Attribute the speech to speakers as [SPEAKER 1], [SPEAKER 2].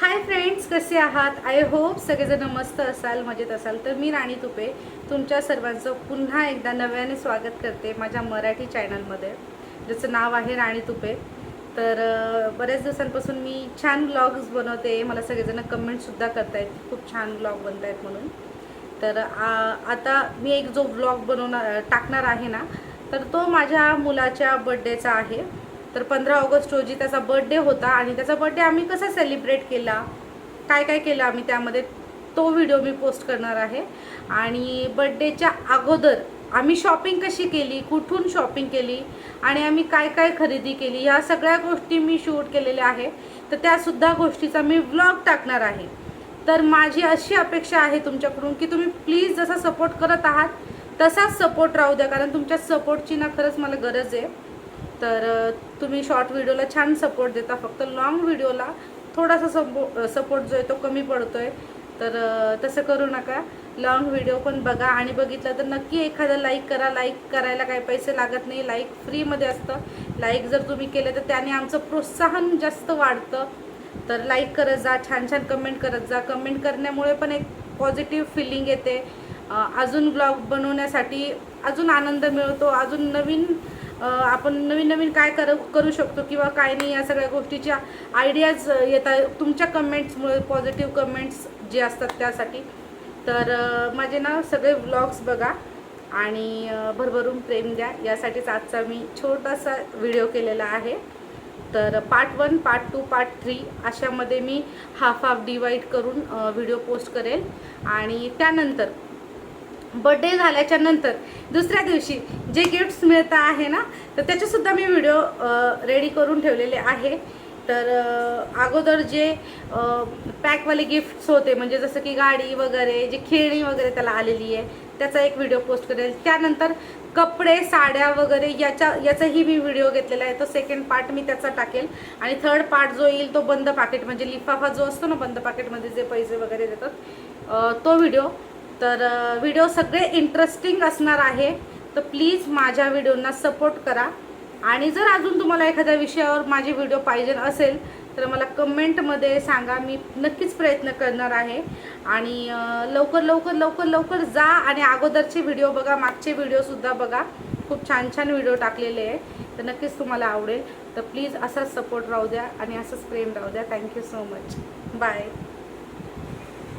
[SPEAKER 1] Hi friends कसे आहात? I hope सगळेजण मस्त असाल मजेत असाल. तर मी राणी तुपे तुमच्या सर्वांचं पुन्हा एकदा नव्याने स्वागत करते माझ्या मराठी चॅनलमध्ये ज्याचं नाव आहे राणी तुपे. तर बऱ्याच दिवसांपासून मी छान ब्लॉग्स बनवते. मला सगळेजण कमेंटसुद्धा करतायत. खूप छान ब्लॉग बनत आहेत म्हणून. तर आ- आता मी एक जो ब्लॉग बनवणार टाकणार आहे ना तर तो माझ्या मुलाच्या बड्डेचा आहे. तर पंधरा ऑगस्ट रोजी त्याचा बड्डे होता आणि त्याचा बड्डे आम्ही कसा सेलिब्रेट केला? काय काय केलं आम्ही त्यामध्ये? तो व्हिडिओ मी पोस्ट करणार आहे. आणि बड्डेच्या अगोदर आम्ही शॉपिंग कशी केली? कुठून शॉपिंग केली? आणि आम्ही काय काय खरेदी केली? ह्या सगळ्या गोष्टी मी शूट केलेल्या आहे. तर त्यासुद्धा गोष्टीचा मी व्लॉग टाकणार आहे. तर माझी अशी अपेक्षा आहे तुमच्याकडून की तुम्ही प्लीज जसा सपोर्ट करत आहात तसाच सपोर्ट राहू द्या. कारण तुमच्या सपोर्टची ना खरंच मला गरज आहे. तर तुम्ही शॉर्ट व्हिडिओला छान सपोर्ट देता. फक्त लाँग व्हिडिओला थोडासा सपो सपोर्ट जो आहे तो कमी पडतो आहे तर तसं करू नका. लाँग व्हिडिओ पण बघा. आणि बघितलं तर नक्की एखादा लाईक करा. लाईक करायला काही पैसे लागत नाही. लाईक फ्रीमध्ये असतं. लाईक जर तुम्ही केलं तर त्याने आमचं प्रोत्साहन जास्त वाढतं. तर लाईक करत जा. छान छान कमेंट करत जा. कमेंट करण्यामुळे पण एक पॉझिटिव्ह फिलिंग येते. अजून ब्लॉग बनवण्यासाठी अजून आनंद मिळतो. अजून नवीन आपण नवीन नवीन काय कर करू शकतो किंवा काय नाही या सगळ्या गोष्टीच्या आयडियाज येतात तुमच्या कमेंट्समुळे पॉझिटिव्ह कमेंट्स जे असतात त्यासाठी. तर माझे ना सगळे व्लॉग्स बघा आणि भरभरून प्रेम द्या. यासाठीच आजचा मी छोटासा व्हिडिओ केलेला आहे. तर part one part two part three अशामध्ये मी हाफ हाफ डिवाईड करून व्हिडिओ पोस्ट करेल. आणि त्यानंतर बड्डे झाल्याच्यानंतर दुसऱ्या दिवशी जे गिफ्ट्स मिळत आहे ना तर त्याचेसुद्धा मी व्हिडिओ रेडी करून ठेवलेले आहे. तर अगोदर जे पॅकवाले गिफ्ट्स होते म्हणजे जसं की गाडी वगैरे जे खेळणी वगैरे त्याला आलेली आहे त्याचा एक व्हिडिओ पोस्ट करेल. त्यानंतर कपडे साड्या वगैरे याच्या याचाही मी व्हिडिओ घेतलेला आहे. तो सेकंड पार्ट मी त्याचा टाकेल. आणि थर्ड पार्ट जो येईल तो बंद पाकिट म्हणजे लिफाफा जो असतो ना बंद पाकिटमध्ये जे पैसे वगैरे देतात तो व्हिडिओ तर व्हिडिओ सगळे इंटरेस्टिंग असणार आहे. तर प्लीज माझ्या व्हिडिओंना सपोर्ट करा. आणि जर अजून तुम्हाला एखाद्या विषयावर माझे व्हिडिओ पाहिजे असेल तर मला कमेंटमध्ये सांगा. मी नक्कीच प्रयत्न करणार आहे. आणि लवकर लवकर लवकर लवकर जा आणि अगोदरचे व्हिडिओ बघा. मागचे व्हिडिओसुद्धा बघा. खूप छान छान व्हिडिओ टाकलेले आहे. तर नक्कीच तुम्हाला आवडेल. तर प्लीज असाच सपोर्ट राहू द्या आणि असंच प्रेम राहू द्या. Thank you so much bye